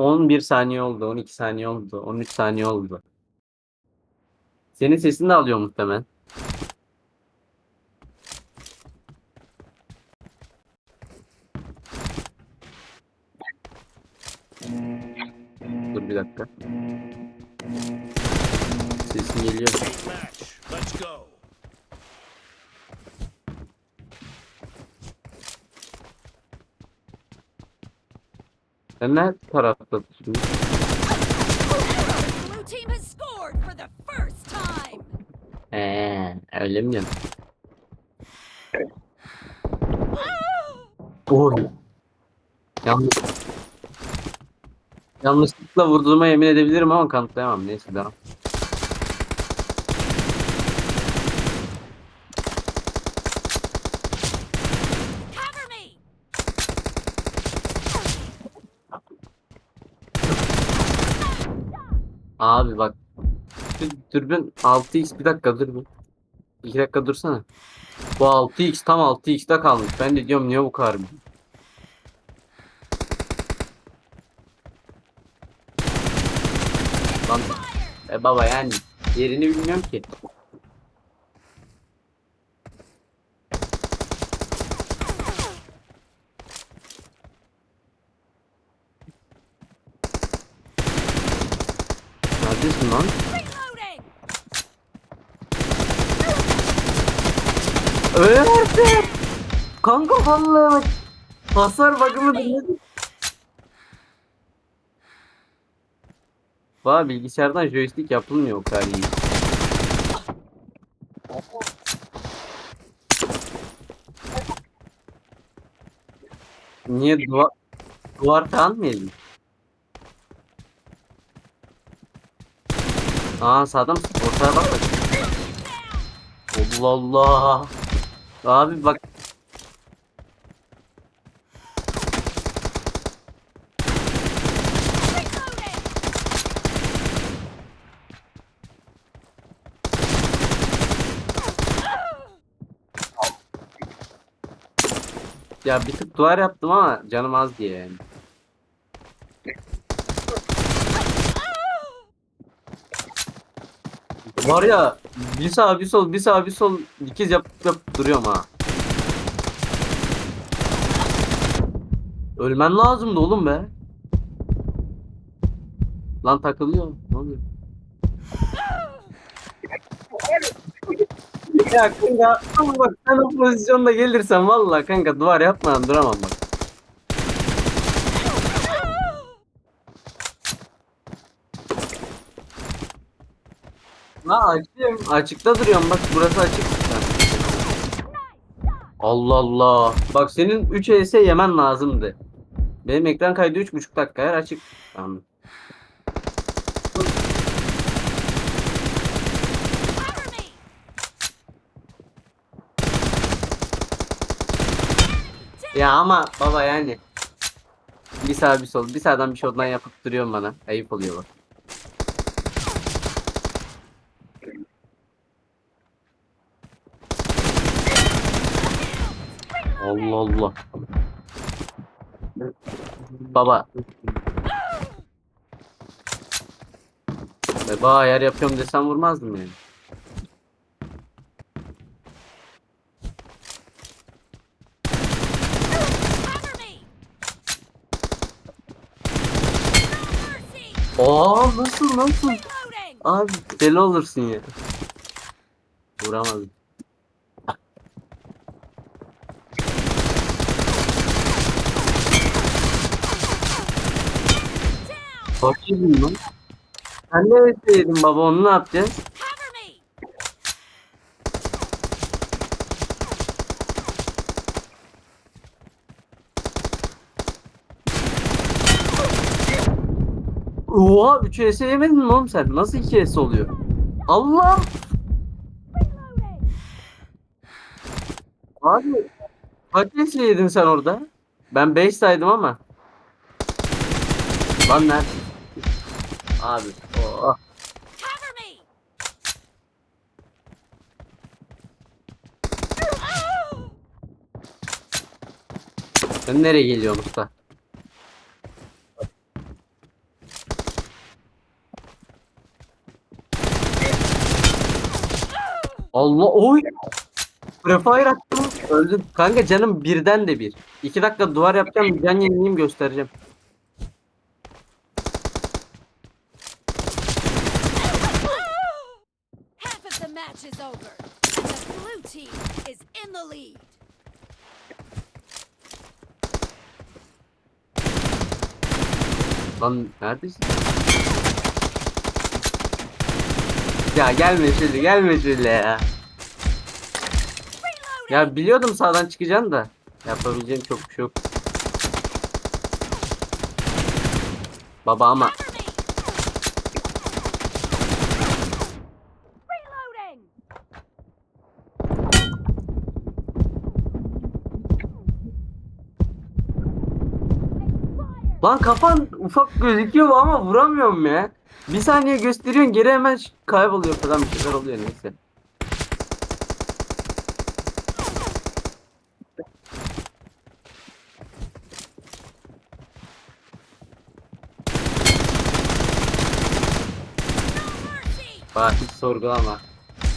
11 saniye oldu, 12 saniye oldu, 13 saniye oldu. Senin sesini de alıyor muhtemelen. Dur bir dakika. Sesin geliyor. Sen ne taraftasın? Blue team has scored for the first time. Eee öyle mi? Oy. Yanlış. Yanlışlıkla vurduğuma yemin edebilirim ama kanıtlayamam. Neyse devam. Abi bak. Dürbün 6x bir dakika dur bir. 2 dakika dursana. Bu 6x tam 6x'te kalmış. Ben de diyorum niye bu kadar büyük? Lan e baba yani yerini bilmiyorum ki. Neredesin lan? Reloading. Öyle artık. Kanka vallahi. Hasar bakımı dinledim. Valla bilgisayardan joystick yapılmıyor o kadar iyi. Niye duvar duvar falan? Aa sağda mısın? Ortaya bak. Allah Allah. Abi bak. Ya bir tık duvar yaptım ama canım az diye yani. Var ya bir sağ bir sol bir sağ bir sol dikiz yapıp yapıp duruyorum ha. Ölmen lazımdı oğlum be. Lan takılıyor. Ne oluyor? ya kanka ama bak sen o pozisyonda gelirsen vallahi kanka duvar yapmadan duramam bak. Ha açıyorum. Açıkta duruyorum bak burası açık. Allah Allah. Bak senin 3 ES yemen lazımdı. Benim ekran kaydı 3.5 dakika her açık. Tamam. Ya ama baba yani. Bir sağ bir sol. Bir sağdan bir soldan yapıp duruyorum bana. Ayıp oluyor bak. Allah Allah. Baba. Baba ayar yapıyorum desem vurmazdım yani. Aa nasıl nasıl? Abi deli olursun ya. Vuramadım. Bakayım lan. Sen ne etseydin baba onu ne yapacağız? Oha 3 ES yemedin mi oğlum sen? Nasıl 2 ES oluyor? Allah! Abi kaç ES yedin sen orada? Ben 5 saydım ama. Lan nerede? Abi. Oh. Sen nereye geliyorsun usta? Allah oy. Prefire attım. Öldüm. Kanka canım birden de bir. İki dakika duvar yapacağım. Can yenileyim göstereceğim. Match is over. The blue team is in the lead. Lan neredesin? Ya gelme şöyle gelme şöyle ya. Ya biliyordum sağdan çıkacaksın da. Yapabileceğim çok bir şey yok. Baba ama lan kafan ufak gözüküyor ama vuramıyorum ya. Bir saniye gösteriyorsun geri hemen kayboluyor falan bir şeyler oluyor neyse. Bak hiç sorgulama.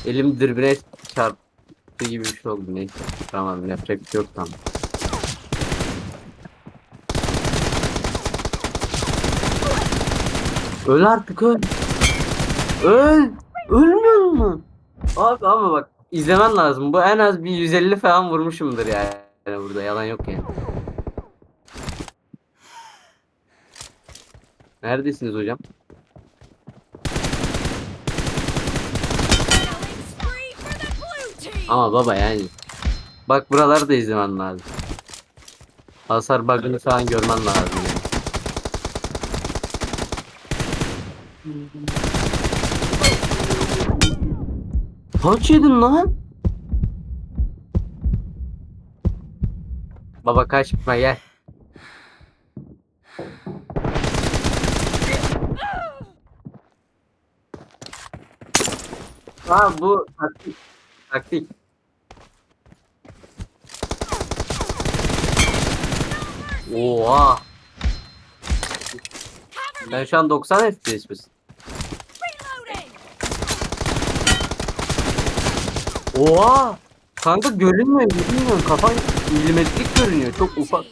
Elim dürbüne çarptı gibi bir şey oldu neyse. Tamam yapacak bir şey yok tamam. Öl artık öl. Öl. Ölmüyor mu? Abi ama bak izlemen lazım. Bu en az bir 150 falan vurmuşumdur yani. Burada yalan yok yani. Neredesiniz hocam? Ama baba yani. Bak buraları da izlemen lazım. Hasar bug'ını falan görmen lazım Kaç yedin lan? Baba kaçma gel. Ha bu taktik. Taktik. Oha. Ben şu an 90 FPS misin? Oha. Kanka görünmüyor, görünmüyor. Kafan milimetrik görünüyor. Çok ufak.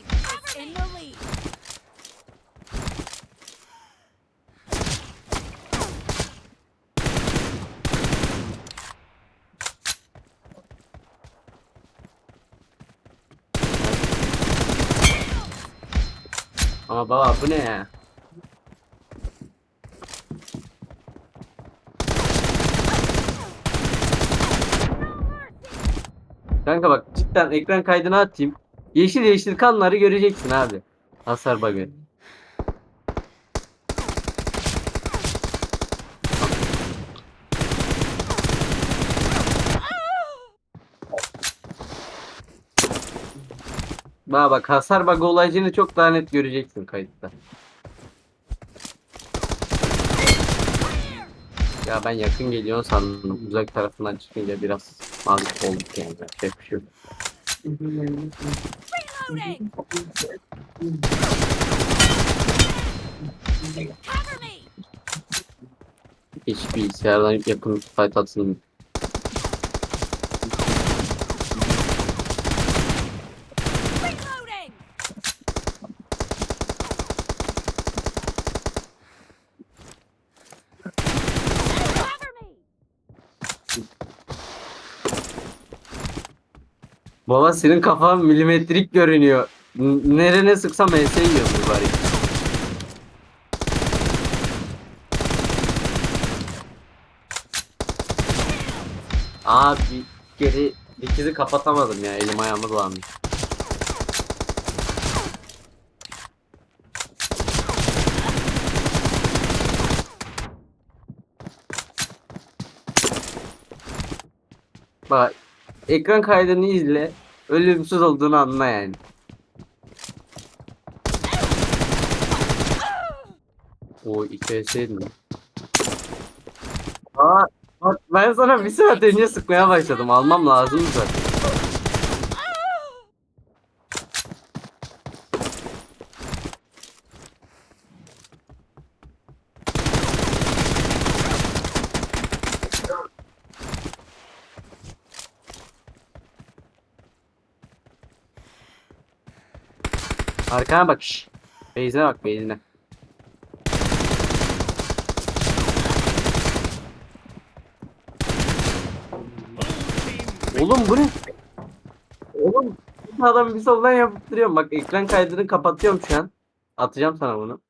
Ama baba bu ne ya? Kanka bak cidden ekran kaydını atayım. Yeşil yeşil kanları göreceksin abi. Hasar bug'ı. Bak bak hasar bug olayını çok daha net göreceksin kayıtta. Ya ben yakın geliyor sandım. Uzak tarafından çıkınca biraz mağlup olduk yani. Yapacak bir şey yok. Hiç bilgisayardan yakın fight atsın. Baba senin kafan milimetrik görünüyor. N- Nerene sıksam HS yiyor mübarek. Abi geri ikizi kapatamadım ya elim ayağımı dolanmış. Bak ekran kaydını izle. Ölümsüz olduğunu anla yani. O mi? Aa, bak ben sana bir saat önce sıkmaya başladım. Almam lazım zaten. Arkana bak şş. Beyzine bak beyzine. Oğlum bu ne? Oğlum bu adam bir soldan yapıp duruyorum. Bak ekran kaydını kapatıyorum şu an. Atacağım sana bunu.